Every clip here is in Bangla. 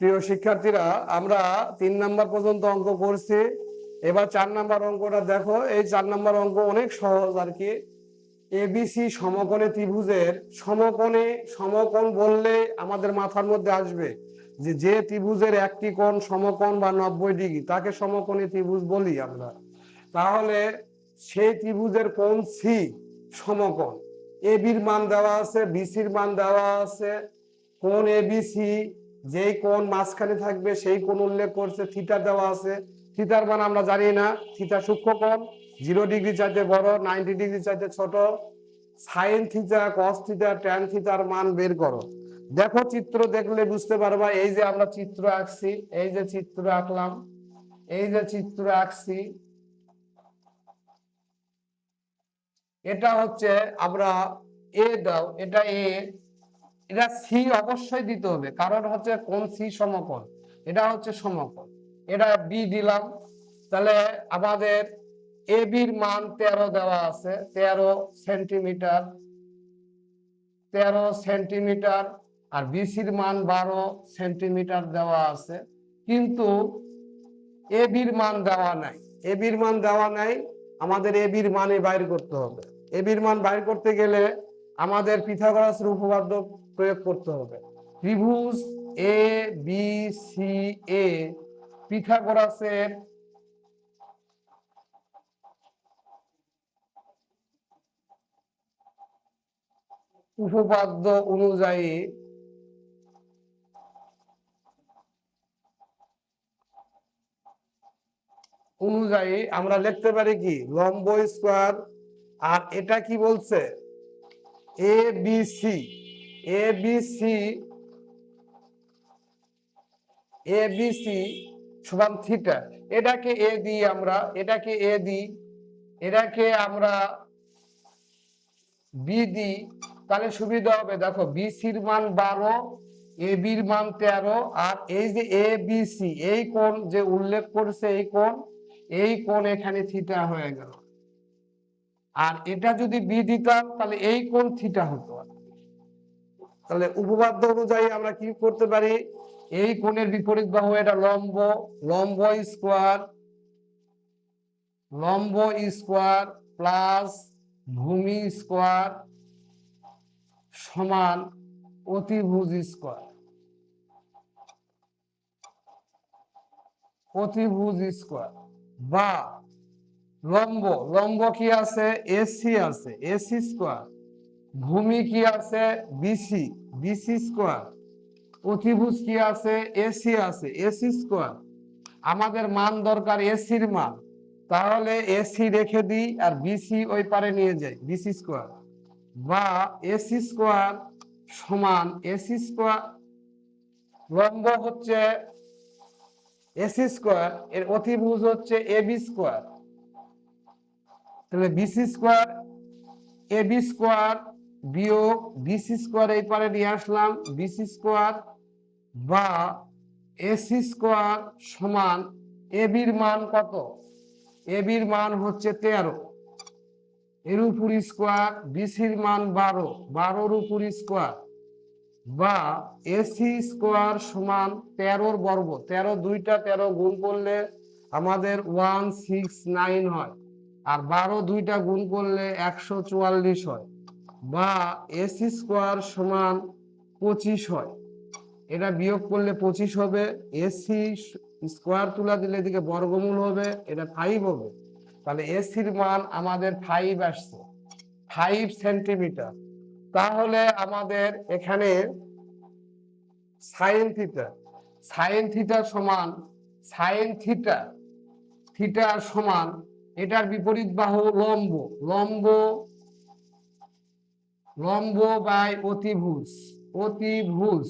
প্রিয় শিক্ষার্থীরা, আমরা তিন নাম্বার পর্যন্ত অঙ্ক করছি। এবার চার নাম্বার অঙ্কটা দেখো। এই চার নাম্বার অঙ্ক অনেক সহজ আর কি। এবিসি সমকোণে ত্রিভুজের, সমকোণে সমকোণ বললে আমাদের মাথার মধ্যে আসবে যে যে ত্রিভুজের একটি কোণ সমকোণ বা নব্বই ডিগ্রি, তাকে সমকোণে ত্রিভুজ বলি আমরা। তাহলে সেই ত্রিভুজের কোণ সি সমকোণ। এবির মান দেওয়া আছে বিসির মান দেওয়া আছে। কোণ এবিসি যেই কোন মাঝখানে থাকবে, সেই কোণ উল্লেখ করছে থিটা দেওয়া আছে। থিটার মান আমরা জানি না। থিটা সূক্ষ্ম কোণ জিরো ডিগ্রি চাইতে বড় নাইনটি ডিগ্রি চাইতে ছোট। Sine theta cos theta tan থিটার মান বের করো। দেখো চিত্র দেখলে বুঝতে পারবা, এই যে আমরা চিত্র আঁকছি, এই যে চিত্র আঁকলাম, এই যে চিত্র আঁকছি, এটা হচ্ছে আমরা এ দাও, এটা এ এটা সি অবশ্যই দিতে হবে। কারণ হচ্ছে কোন সি সমকোণ? এটা হচ্ছে সমকোণ। এটা বি দিলাম। তাহলে আমাদের এ বির মান তেরো দেওয়া আছে। তেরো সেন্টিমিটার। তেরো সেন্টিমিটার। আর বিসির মান বারো সেন্টিমিটার দেওয়া আছে। কিন্তু এ বির মান দেওয়া নাই। এ বির মান দেওয়া নাই। আমাদের এ বির মানে বাইর করতে হবে। এ বির মান বাইর করতে গেলে আমাদের পিথাগোরাসের উপপাদ্য প্রয়োগ করতে হবে। ত্রিভুজ এ বি সি এ পিথাগোরাসের উপপাদ্য অনুযায়ী অনুযায়ী আমরা লিখতে পারি কি, লম্ব স্কোয়ার, আর এটা কি বলছে? A B C A B C A B C সমান থিটা এটাকে এ দিই আমরা, এটাকে এ দিই, এটাকে আমরা বি দিই, তাহলে সুবিধা হবে। দেখো বিসির মান বারো এ বির মান তেরো, আর এই যে এ বি সি এই কোণ যে উল্লেখ করছে, এই কোণ এই কোণ এখানে থিটা হয়ে গেল। আর এটা যদি বি দিতাম, তাহলে এই কোণ থিটা হতো। তাহলে উপপাদ্য অনুযায়ী আমরা কি করতে পারি? এই কোণের বিপরীত বাহু এটা লম্ব লম্ব স্কোয়ার লম্ব স্কোয়ার প্লাস ভূমি স্কোয়ার সমান অতিভুজ স্কোয়ার অতিভুজ স্কোয়ার বা লম্ব লম্ব কি আছে? এসি আছে এসি স্কোয়ার ভূমি কি আছে? বিসি বিসি স্কোয়ার অতিভুজ কি আছে? এসি আছে এসি স্কোয়ার আমাদের মান দরকার এসির মান। তাহলে এসি রেখে দিই আর বিসি ওই পারে নিয়ে যাই বিসি স্কোয়ার বা এসি স্কোয়ার সমান এসি স্কোয়ার লম্ব হচ্ছে এসি স্কোয়ার এর অতিভুজ হচ্ছে এবি স্কোয়ার তাহলে বিসি স্কোয়ার এবি স্কোয়ার বিয়োগ বিসি স্কোয়ার এই পারে নিয়ে আসলাম। বিসি স্কোয়ার বা এসি স্কোয়ার সমান এবির মান কত? এবির মান হচ্ছে তেরো। এর উপর স্কোয়ার বিসির মান বারো। বারোর উপর স্কোয়ার বা এসি স্কোয়ার সমান তেরোর বর্গ। তেরো দুইটা তেরো গুণ করলে আমাদের ওয়ান সিক্স নাইন হয়। আর বারো দুইটা গুণ করলে একশো চুয়াল্লিশ হয় বা এসি স্কোয়ার সমান পঁচিশ হয়। এটা বিয়োগ করলে পঁচিশ হবে, এসি স্কোয়ার তুলা দিলে এদিকে বর্গমূল হবে, এটা ফাইভ হবে। তাহলে এসির মান আমাদের ফাইভ আসছে ফাইভ সেন্টিমিটার তাহলে আমাদের এখানে সাইন থিটা সাইন থিটা সমান সাইন থিটা থিটা সমান এটার বিপরীত বাহু লম্ব লম্ব লম্ব বাই অতিভুজ অতিভুজ।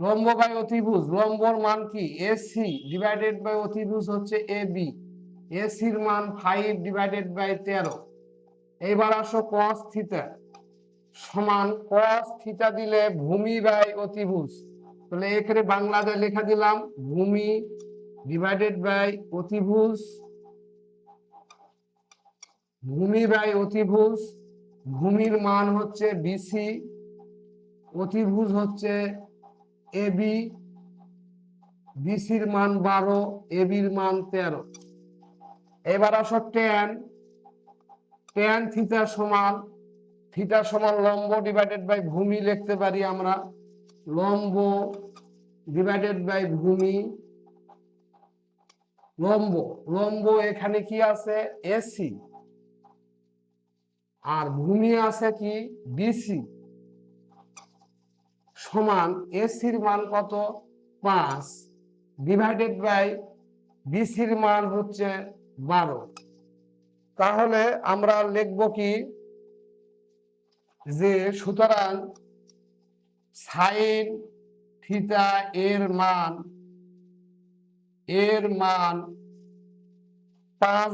লম্ব বাই অতিভুজ, লম্বর মান কি? এসি ডিভাইডেড বাই অতিভুজ হচ্ছে এ বি এসির মান ফাইভ ডিভাইডেড বাই তেরো। এবার আসো কস থিটা সমান কস থিটা দিলে ভূমি বাই অতিভুজ। তাহলে এখানে বাংলাতে লেখা দিলাম ভূমি ডিভাইডেড বাই অতিভুজ ভূমি বাই অতিভুজ ভূমির মান হচ্ছে বিসি অতিভুজ হচ্ছে এ বি বিসির মান বারো এ বির মান তেরো। এবার আসো টেন টেন থিটা সমান থিটা সমান লম্ব ডিভাইডেড বাই ভূমি লিখতে পারি আমরা। লম্ব ডিভাইডেড বাই ভূমি। লম্ব লম্ব এখানে কি আছে? এসি। আর ভূমি আছে কি? বিসি সমান এসির মান কত? পাঁচ। ডিভাইডেড বাই বিসির মান হচ্ছে বারো। তাহলে আমরা লিখব কি? যে সুতরাং সাইন থিটা এর মান এর মান পাঁচ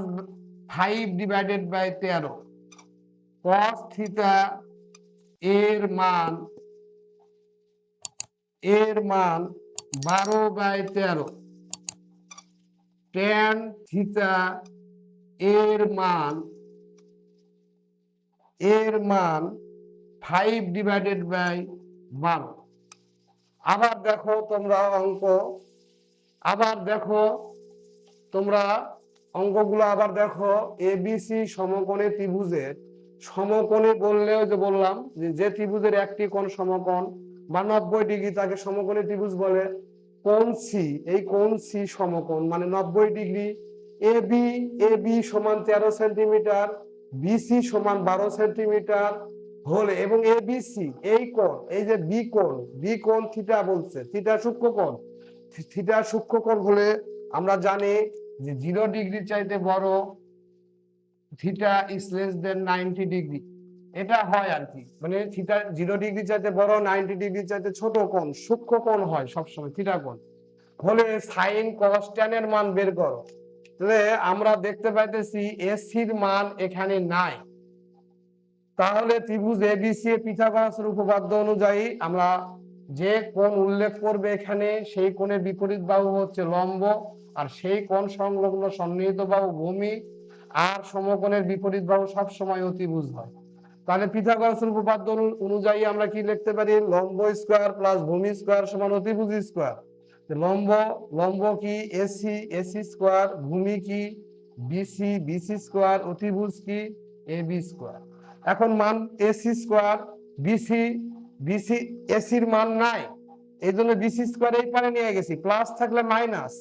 ফাইভ ডিভাইডেড বাই তেরো। কস থিটা এর মান এর মান বারো বাই তেরো। টেন থিতা এর মান এর মান ফাইভ ডিভাইডেড বাই বারো। আবার দেখো তোমরা অঙ্ক আবার দেখো, তোমরা অঙ্কগুলো আবার দেখো এবিসি সমকোণে ত্রিভুজের। সমকোণে বললেও যে বললাম যে ত্রিভুজের একটি কোণ সমকোণ বা নব্বই ডিগ্রি তাকে সমকোণে ত্রিভুজ বলে। কোণ সি এই কোণ সি সমকোণ মানে নব্বই degree. A B A B সমান তেরো সেন্টিমিটার বিসি সমান বারো সেন্টিমিটার হলে এবং এ বিসি এই কোণ, এই যে বি কোণ বি কোণ থিটা বলছে থিটা সূক্ষ্ম কোণ। থিটা সূক্ষ্ম কোণ হলে আমরা জানি যে জিরো ডিগ্রি চাইতে বড় theta is less than ninety degree এটা হয় আর কি। মানে থিটা জিরো ডিগ্রি চাইতে বড় নাইনটি ডিগ্রি চাইতে ছোট কোণ সূক্ষ্ম কোণ হয় সবসময়, থিটা কোণ। হলে সাইন কস এর মান বের করো। তাহলে আমরা দেখতে পাইতেছি এসির মান এখানে নাই। তাহলে ত্রিভুজ এবিসি এর পিথাগোরাসের উপপাদ্য অনুযায়ী আমরা যে কোণ উল্লেখ করবে এখানে, সেই কোণের বিপরীত বাহু হচ্ছে লম্ব, আর সেই কোণ সংলগ্ন সন্নিহিত বাহু ভূমি, আর সমকোণের বিপরীত বাহু সবসময় অতিভুজ হয়। তাহলে পিথাগোরাসের উপপাদ্য অনুযায়ী আমরা কি লিখতে পারি? লম্ব স্কোয়ার প্লাস ভূমি স্কোয়ার সমান অতিভুজ স্কোয়ার। লম্ব লম্ব কি? এসি এসি স্কোয়ার, ভূমি কি? বিসি বিসি স্কোয়ার, অতিভুজ কি? A B square. এখন মান এসি স্কোয়ার, বিসি বিসি এসির মান নাই। এই জন্য বিসি স্কোয়ার এই পারে নিয়ে গেছি। প্লাস থাকলে মাইনাস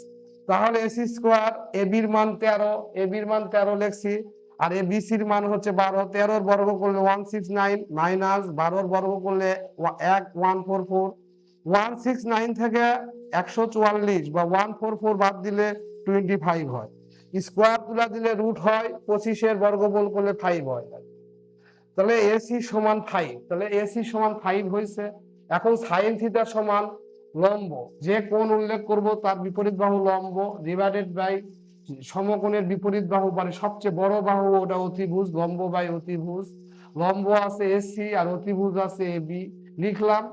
তাহলে এসি স্কোয়ার এ বির মান তেরো। এ বির মান তেরো লেখছি। আর এ বিসির মান হচ্ছে বারো। তেরোর বর্গ করলে ওয়ান সিক্স নাইন মাইনাস বারোর বর্গ করলে এক one four four one six nine থেকে একশো চুয়াল্লিশ বা ওয়ান ফোর ফোর বাদ দিলে টোয়েন্টি ফাইভ হয়। স্কোয়ার তুলা দিলে রুট হয়, পঁচিশের বর্গমূল করলে ফাইভ হয়। তাহলে এসি সমান ফাইভ তাহলে এসি সমান ফাইভ হয়েছে। এখন সাইন থিটা সমান লম্ব, যে কোন উল্লেখ করব তার বিপরীত বাহু লম্ব ডিভাইডেড বাই সমকোণের বিপরীত বাহু মানে সবচেয়ে বড় বাহু ওটা অতিভুজ, লম্ব বাই অতিভুজ। লম্ব আছে এসি আর অতিভুজ আছে এবি লিখলাম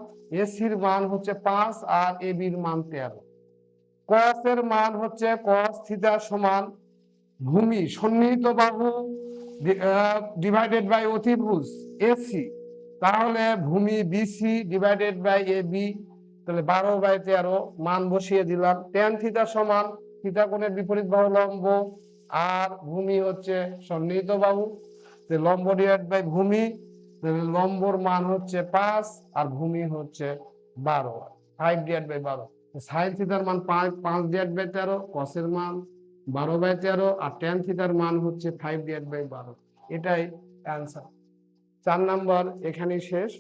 এসির মান হচ্ছে পাঁচ আর এবির মান তেরো। কস এর মান হচ্ছে কস থিটা সমান ভূমি, সন্নিহিত বাহু ডিভাইডেড বাই অতিভুজ এসি তাহলে ভূমি BC divided by A B তাহলে বারো বাই তেরো, মান বসিয়ে দিলাম। টেন থিটা সমান থিটা কোণের বিপরীত বাহু লম্ব, আর ভূমি হচ্ছে সন্নিহিত বাহু। লম্ব ডিভাইড বাই ভূমি লম্বর মান হচ্ছে পাঁচ, আর ভূমি হচ্ছে বারো। ফাইভ ডিভাইড বাই বারো। সাইন থিটার মান পাঁচ পাঁচ ডিভাইড বাই তেরো কসের মান বারো বাই তেরো আর টেন থিটার মান হচ্ছে ফাইভ ডিভাইড বাই বারো। এটাই অ্যান্সার চার নাম্বার এখানেই শেষ।